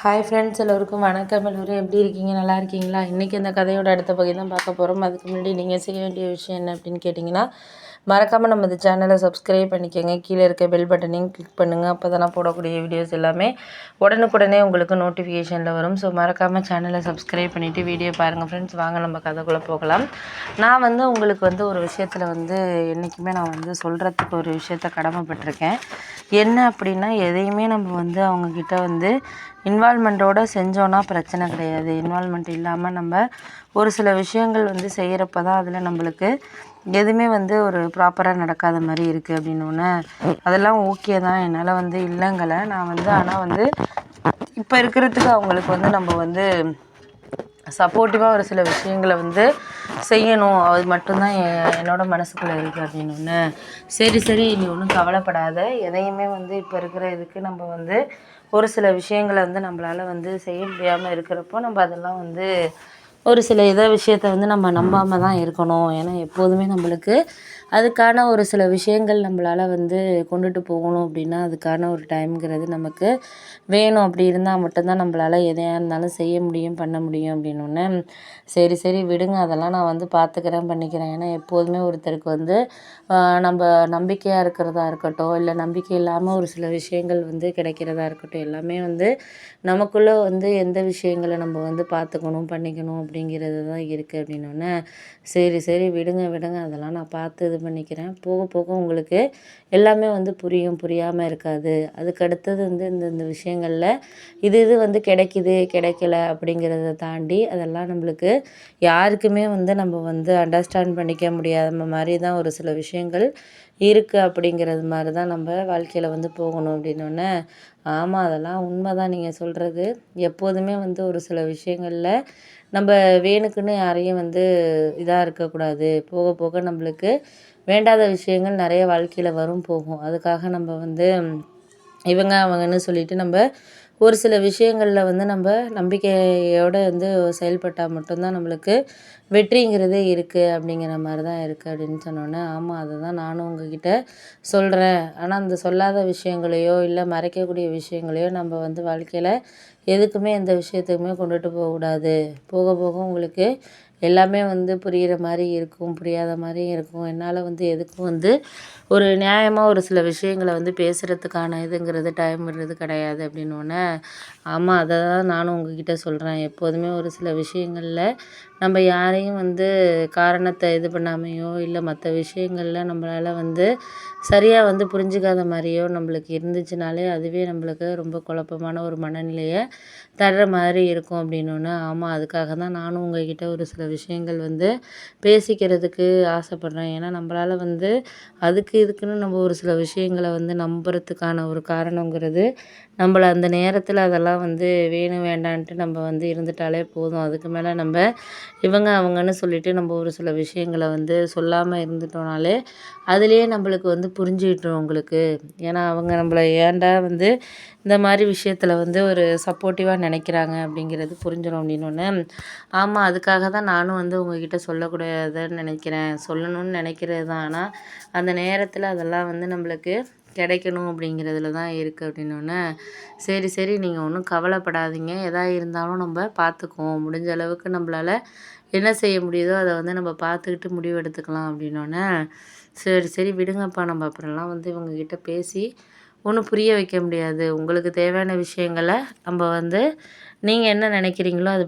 Hi friends எல்லோருக்கும் வணக்கம். எல்லோரும் எப்படி இருக்கீங்க? நல்லா இருக்கீங்களா? இன்றைக்கி இந்த கதையோட அடுத்த பகுதி தான் பார்க்க போகிறோம் அதுக்கு முன்னாடி நீங்கள் செய்ய வேண்டிய விஷயம் என்ன அப்படின்னு கேட்டிங்கன்னா மறக்காமல் நம்ம இந்த சேனலை சப்ஸ்கிரைப் பண்ணிக்கோங்க. கீழே இருக்க பெல் பட்டனையும் கிளிக் பண்ணுங்கள் அப்போ தான் போடக்கூடிய வீடியோஸ் எல்லாமே உடனுக்குடனே உங்களுக்கு நோட்டிஃபிகேஷனில் வரும். ஸோ மறக்காமல் சேனலை சப்ஸ்கிரைப் பண்ணிவிட்டு வீடியோ பாருங்கள் ஃப்ரெண்ட்ஸ் வாங்க நம்ம கதைக்குள்ளே போகலாம். நான் வந்து உங்களுக்கு வந்து ஒரு விஷயத்தில் வந்து என்றைக்குமே நான் வந்து சொல்கிறதுக்கு ஒரு விஷயத்த கடமைப்பட்டிருக்கேன். என்ன அப்படின்னா எதையுமே நம்ம வந்து அவங்கக்கிட்ட வந்து இன்வால்மெண்ட்டோடு செஞ்சோன்னா பிரச்சனை கிடையாது. இன்வால்மெண்ட் இல்லாமல் நம்ம ஒரு சில விஷயங்கள் வந்து செய்கிறப்ப தான் அதில் நம்மளுக்கு எதுவுமே வந்து ஒரு ப்ராப்பராக நடக்காத மாதிரி இருக்குது அப்படின்னோடனே அதெல்லாம் ஓகே தான். என்னால் வந்து இல்லைங்கலை. நான் வந்து ஆனால் வந்து இப்போ இருக்கிறதுக்கு அவங்களுக்கு வந்து நம்ம வந்து சப்போர்ட்டிவாக ஒரு சில விஷயங்களை வந்து செய்யணும். அது மட்டும்தான் என்னோடய மனசுக்குள்ளே இருக்குது அப்படின்னு ஒன்று சரி சரி நீ ஒன்றும் கவலைப்படாத. எதையுமே வந்து இப்போ இருக்கிற இதுக்கு நம்ம வந்து ஒரு சில விஷயங்களை வந்து நம்மளால் வந்து செய்ய முடியாமல் இருக்கிறப்போ நம்ம அதெல்லாம் வந்து ஒரு சில இதை விஷயத்த வந்து நம்ம நம்பாமல் தான் இருக்கணும். ஏன்னா எப்போதுமே நம்மளுக்கு அதுக்கான ஒரு சில விஷயங்கள் நம்மளால் வந்து கொண்டுட்டு போகணும் அப்படின்னா அதுக்கான ஒரு டைம்ங்கிறது நமக்கு வேணும். அப்படி இருந்தால் மட்டும்தான் நம்மளால் எதையாக இருந்தாலும் செய்ய முடியும் பண்ண முடியும் அப்படின்னோடனே சரி சரி விடுங்க. அதெல்லாம் நான் வந்து பார்த்துக்கிறேன் பண்ணிக்கிறேன். ஏன்னா எப்போதுமே ஒருத்தருக்கு வந்து நம்ம நம்பிக்கையாக இருக்கிறதா இருக்கட்டும் இல்லை நம்பிக்கை இல்லாமல் ஒரு சில விஷயங்கள் வந்து கிடைக்கிறதா இருக்கட்டும் எல்லாமே வந்து நமக்குள்ளே வந்து எந்த விஷயங்களை நம்ம வந்து பார்த்துக்கணும் பண்ணிக்கணும் அப்படிங்கிறது தான் இருக்குது அப்படின்னோடனே சரி சரி விடுங்க விடுங்க. அதெல்லாம் நான் பார்த்து இது பண்ணிக்கிறேன். போக போக உங்களுக்கு எல்லாமே வந்து புரியும் புரியாமல் இருக்காது. அதுக்கு அடுத்தது வந்து இந்த இந்த விஷயங்களில் இது இது வந்து கிடைக்கிது கிடைக்கல அப்படிங்கிறத தாண்டி அதெல்லாம் நம்மளுக்கு யாருக்குமே வந்து நம்ம வந்து அண்டர்ஸ்டாண்ட் பண்ணிக்க முடியாத மாதிரி தான் ஒரு சில விஷயங்கள் இருக்குது அப்படிங்கிறது மாதிரி தான் நம்ம வாழ்க்கையில் வந்து போகணும் அப்படின்னோடனே ஆமாம் அதெல்லாம் உண்மை தான் நீங்கள் சொல்கிறது எப்போதுமே வந்து ஒரு சில விஷயங்களில் நம்ம வேணுக்குன்னு யாரையும் வந்து இதாக இருக்கக்கூடாது. போக போக நம்மளுக்கு வேண்டாத விஷயங்கள் நிறைய வாழ்க்கையில் வரும் போகும். அதுக்காக நம்ம வந்து இவங்க அவங்கன்னு சொல்லிட்டு நம்ம ஒரு சில விஷயங்களில் வந்து நம்ம நம்பிக்கையோடு வந்து செயல்பட்டால் மட்டும்தான் நம்மளுக்கு வெற்றிங்கிறதே இருக்குது அப்படிங்கிற மாதிரி தான் இருக்குது அப்படின்னு சொன்னோன்னே ஆமாம் அதை தான் நானும் உங்ககிட்ட சொல்கிறேன் ஆனால் அந்த சொல்லாத விஷயங்களையோ இல்லை மறைக்கக்கூடிய விஷயங்களையோ நம்ம வந்து வாழ்க்கையில் எதுக்குமே எந்த விஷயத்துக்குமே கொண்டுட்டு போகக்கூடாது. போக போக உங்களுக்கு எல்லாமே வந்து புரிகிற மாதிரி இருக்கும் புரியாத மாதிரியும் இருக்கும். என்னால் வந்து எதுக்கும் வந்து ஒரு நியாயமாக ஒரு சில விஷயங்களை வந்து பேசுகிறதுக்கான இதுங்கிறது டைம் விடுறது கிடையாது அப்படின்னோடனே ஆமாம் அதை தான் நானும் உங்ககிட்ட சொல்கிறேன் எப்போதுமே ஒரு சில விஷயங்களில் நம்ம யாரையும் வந்து காரணத்தை இது பண்ணாமையோ இல்லை மற்ற விஷயங்களில் நம்மளால் வந்து சரியாக வந்து புரிஞ்சுக்காத மாதிரியோ நம்மளுக்கு இருந்துச்சுனாலே அதுவே நம்மளுக்கு ரொம்ப குழப்பமான ஒரு மனநிலையை தர்ற மாதிரி இருக்கும் அப்படின்னோன்னு ஆமாம் அதுக்காக தான் நானும் உங்ககிட்ட ஒரு சில விஷயங்கள் வந்து பேசிக்கிறதுக்கு ஆசைப்பட்றேன். ஏன்னா நம்மளால் வந்து அதுக்கு இதுக்குன்னு நம்ம ஒரு சில விஷயங்களை வந்து நம்புறதுக்கான ஒரு காரணங்கிறது நம்மள அந்த நேரத்தில் அதெல்லாம் வந்து வேணும் வேண்டான்ட்டு நம்ம வந்து இருந்துட்டாலே போதும். அதுக்கு மேலே நம்ம இவங்க அவங்கன்னு சொல்லிட்டு நம்ம ஒரு சில விஷயங்களை வந்து சொல்லாமல் இருந்துட்டோனாலே அதுலேயே நம்மளுக்கு வந்து புரிஞ்சுக்கிட்டோம் உங்களுக்கு. ஏன்னா அவங்க நம்மள ஏன்டா வந்து இந்த மாதிரி விஷயத்தில் வந்து ஒரு சப்போர்ட்டிவாக நினைக்கிறாங்க அப்படிங்கிறது புரிஞ்சிடும் அப்படின்னொன்னே ஆமாம் அதுக்காக தான் நானும் வந்து உங்ககிட்ட சொல்லக்கூடாதுன்னு நினைக்கிறேன். சொல்லணும்னு நினைக்கிறது தான் ஆனால் அந்த நேரத்தில் அதெல்லாம் வந்து நம்மளுக்கு கிடைக்கணும் அப்படிங்கிறதுல தான் இருக்குது அப்படின்னோடனே சரி சரி நீங்கள் ஒன்றும் கவலைப்படாதீங்க. எதா இருந்தாலும் நம்ம பார்த்துக்குவோம் முடிஞ்ச அளவுக்கு நம்மளால என்ன செய்ய முடியுதோ அதை வந்து நம்ம பார்த்துக்கிட்டு முடிவு எடுத்துக்கலாம் அப்படின்னோடனே சரி சரி விடுங்கப்பா. நம்ம அப்புறம்லாம் வந்து இவங்கக்கிட்ட பேசி ஒன்றும் புரிய வைக்க முடியாது. உங்களுக்கு தேவையான விஷயங்களை நம்ம வந்து நீங்கள் என்ன நினைக்கிறீங்களோ அதை